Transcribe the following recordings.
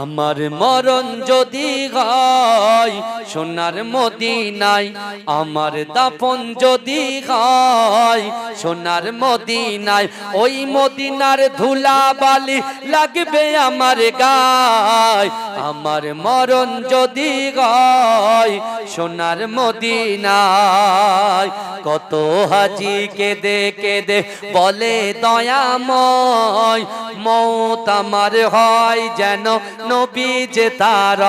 আমার মরণ যদি হয়, সোনার মদিনায় আমার দাপন যদি হয়, সোনার মদিনায় ওই মদিনার ধুলা বালি লাগবে আমার গায়। আমার মরণ যদি হয়, সোনার মদিনায় কত হাজি কেঁদে কেঁদে বলে দয়াময়। মৌত আমার হয় যেন নবী যে তার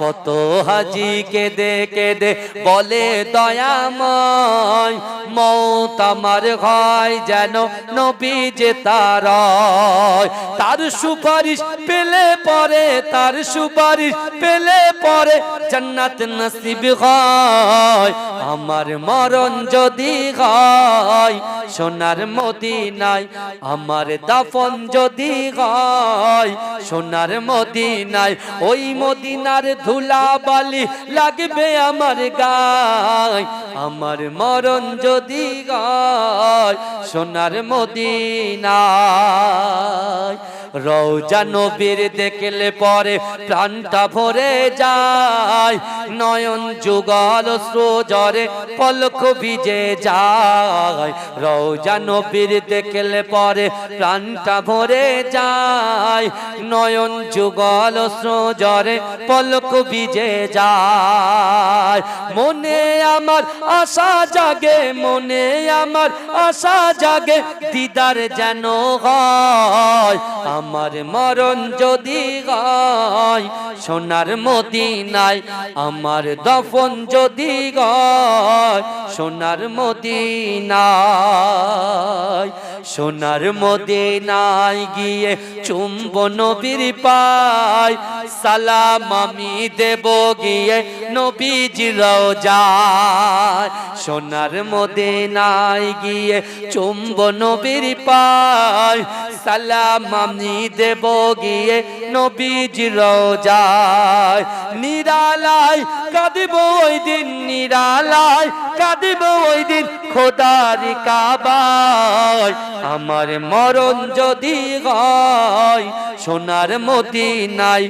কত হাজি কেঁদে কেঁদে বলে দয়াময়। মৌত আমার হয় যেন নবী যে তার তার সুপারিশ পেলে পরে, তার সুপারিশ পেলে পরে জান্নাত নসিব হয়। আমার মরণ যদি হয়, সোনার মদিনায় আমার দাফন যদি হয় সোনার মদিনায়, ওই মদিনার ধুলা বালি লাগবে আমার গায়। আমার মরণ যদি গায় সোনার মদিনায় রৌজা নবীর দেখলে পরে প্রাণটা ভরে যায়। নয়ন যুগল সুজরে পলক ভিজে যায়। রৌজা নবীর দেখলে পরে প্রাণটা ভরে যায়। নয়ন যুগল সুজরে পলক ভিজে যায়। মনে আমার আশা জাগে, মনে আমার আশা জাগে, দিদার যেন হয়। আমার মরণ যদি হয়, সোনার মদিনায় আমার দফন যদি হয়, সোনার মদিনায় সোনার মদিনায় গিয়ে চুম্ব নবীর পায়, সালাম আমি দেব গিয়ে নবীজির যায় সোনার মদিনায় গিয়ে চুম্ব নবীর পায় সালাম আমি দেব গিয়ে নবীজির যায় নিরালায় কাঁদিব ওই দিন, নিরালায় কাঁদিব ওই দিন খোদার কাবায়। আমার মরণ যদি হয়, সোনার মদিনায়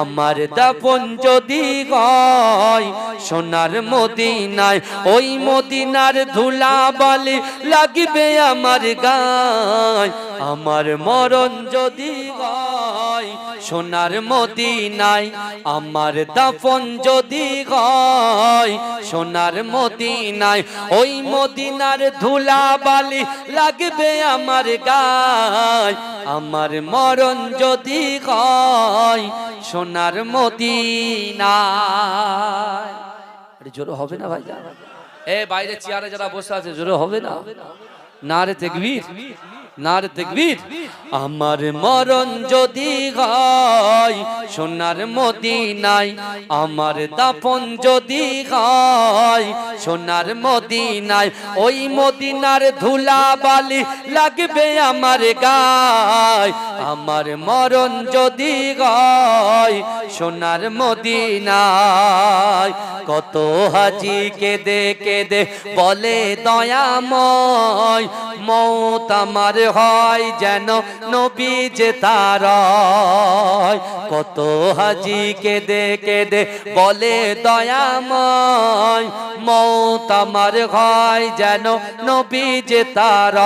আমার দাপন যদি হয়, সোনার মদিনায় ওই মদিনার ধুলা বালি লাগবে আমার গায়। আমার মরণ যদি হয়, সোনার মদিনায় আমার দাফন যদি হয়, সোনার মদিনায় ওই মদিনার ধুলা বালি লাগবে আমার গায়। আমার মরণ যদি হয়, সোনার আরে জোরে হবে না ভাই এ বাইরে চেয়ারে যারা বসে আছে, জোরে হবে না। না রে তেকবীর। না রে তেকবীর? আমার মরণ যদি হয়, সোনার মদিনায় আমার দাফন যদি হয়, সোনার মদিনায় ওই মদিনার ধুলা বালি লাগবে আমার গায়। আমার মরণ যদি হয়, সোনার মদিনায় কত হাজি কেঁদে কেঁদে বলে দয়াময়, মৌত আমার হয় যেন নবী যে তার কত হাজি কেঁদে কেঁদে বলে দয়াময়। মৌত আমার হয় যেন নবী যে তার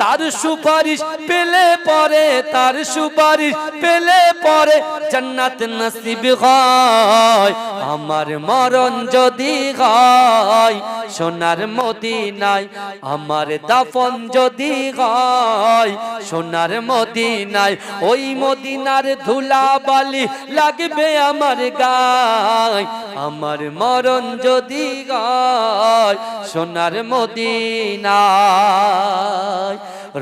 তার সুপারিশ পেলে পরে, তার সুপারিশ পেলে পরে জান্নাত নসিব হয়। আমার মরণ যদি হয়, সোনার মদিনায় আমার দাফন যদি হয় সোনার মদিনায়, ওই মদিনার ধুলা বালি লাগবে আমার গায়। আমার মরণ যদি গায়, সোনার মদিনায়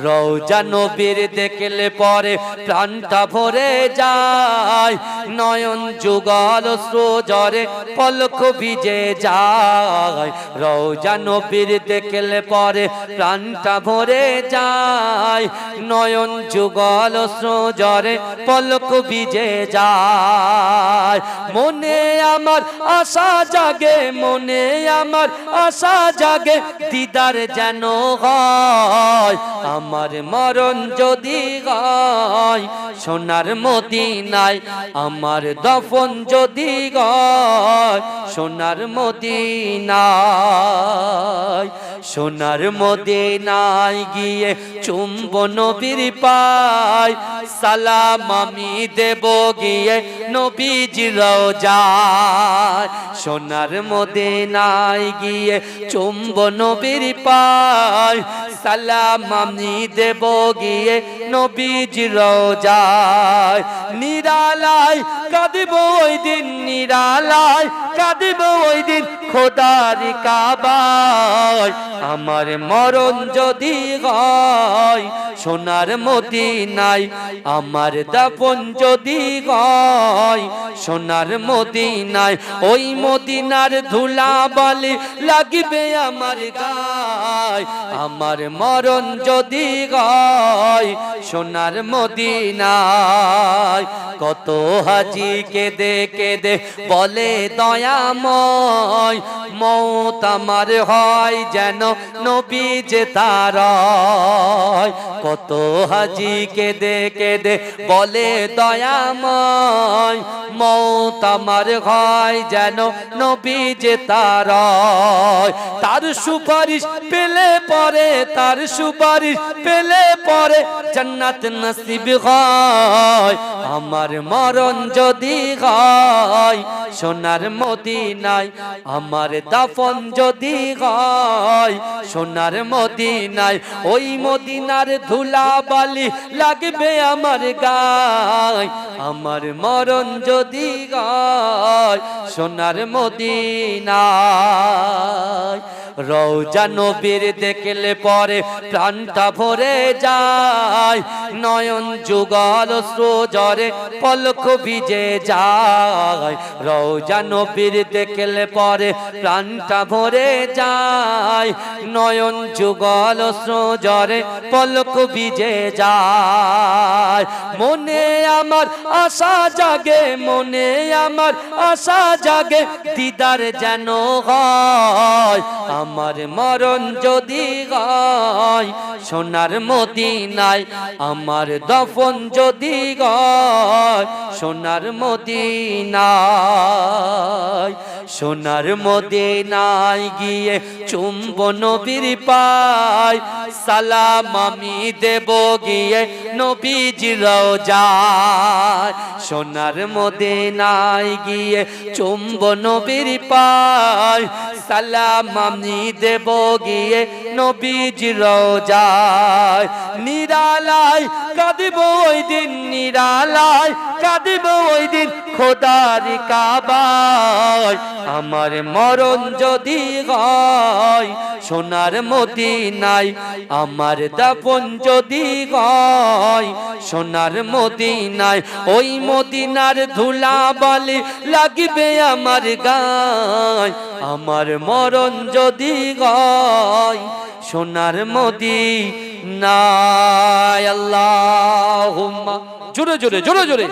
রৌজা নবীর দেখলে পরে প্রাণটা ভরে যায়। নয়ন যুগল সুজরে পলক ভিজে যায়। রৌজা নবীর দেখলে পরে প্রাণটা ভরে যায়। নয়ন যুগল সুজরে পলক ভিজে যায়। মনে আমার আশা জাগে, মনে আমার আশা জাগে, দিদার যেন হয়। আমার মরণ যদি গায় সোনার মদিনায় আমার দফন যদি গায় সোনার মদিনায় সোনার মদিনায় গিয়ে চুম্ব নবীর পায়, সালাম আমি দেব গিয়ে নবীজির যায় সোনার মদিনায় গিয়ে চুম্ব নবীর পায় সালাম আমি দেব গিয়ে নবীজির যায় নিরালায় কাঁদিব ওই দিন, নিরালায় কাঁদিব ওই দিন খোদার কাবায়। আমার মরণ যদি হয় সোনার মদিনাই আমার দাপন যদি হয় সোনার মদিনায়, ওই মদিনার ধুলা বালি লাগবে আমার গায়। আমার মরণ যদি হয় সোনার মদিনায়, কত হাজি কেঁদে কেঁদে বলে দয়াময়। মৌত আমার হয় যেন নবী যে তার কত হাজি কেঁদে কেঁদে বলে দয়াময়। মৌত আমার হয় যেন নবী যে তার তার সুপারিশ পেলে পরে, তার সুপারিশ পেলে পরে জান্নাত নসিব হয়। আমার মরণ যদি হয়, সোনার মদিনায় আমার দাফন যদি হয়, সোনার মদিনায় ওই মদিনার ধুলা বালি লাগবে আমার গায়। আমার মরণ যদি গায় সোনার মদিনায়। রৌজা নবীর দেখলে পরে প্রাণটা ভরে যায়। নয়ন যুগল শ্রোজরে পলক ভিজে যায়। রৌজা নবীর দেখলে পরে প্রাণটা ভরে যায়। নয়ন যুগল শ্রোজরে পলক ভিজে যায়। মনে আমার আশা জাগে, মনে আমার আশা জাগে, দিদার যেন হয়। আমার মরণ যদি গায় সোনার মদিনায় আমার দফন যদি গায় সোনার মদিনায় সোনার মদিনায় গিয়ে চুম্ব নবীর পায়, সালাম আমি দেব গিয়ে নবীজির যায় সোনার মদিনায় গিয়ে চুম্ব নবীর পায় সালাম আমি দেব গিয়ে নবীজির যায় নিরালায় কাঁদিব ওই দিন, নিরালায় কাঁদিব ওই দিন খোদার কাবায়। আমার মরণ যদি হয়, সোনার মদিনায় আমার দাপন যদি হয়, সোনার মদিনায় ওই মদিনার ধুলা বলে লাগবে আমার গায়। আমার মরণ যদি হয় সোনার না আল্লাহ জোরে জোরে জোরে জোরে।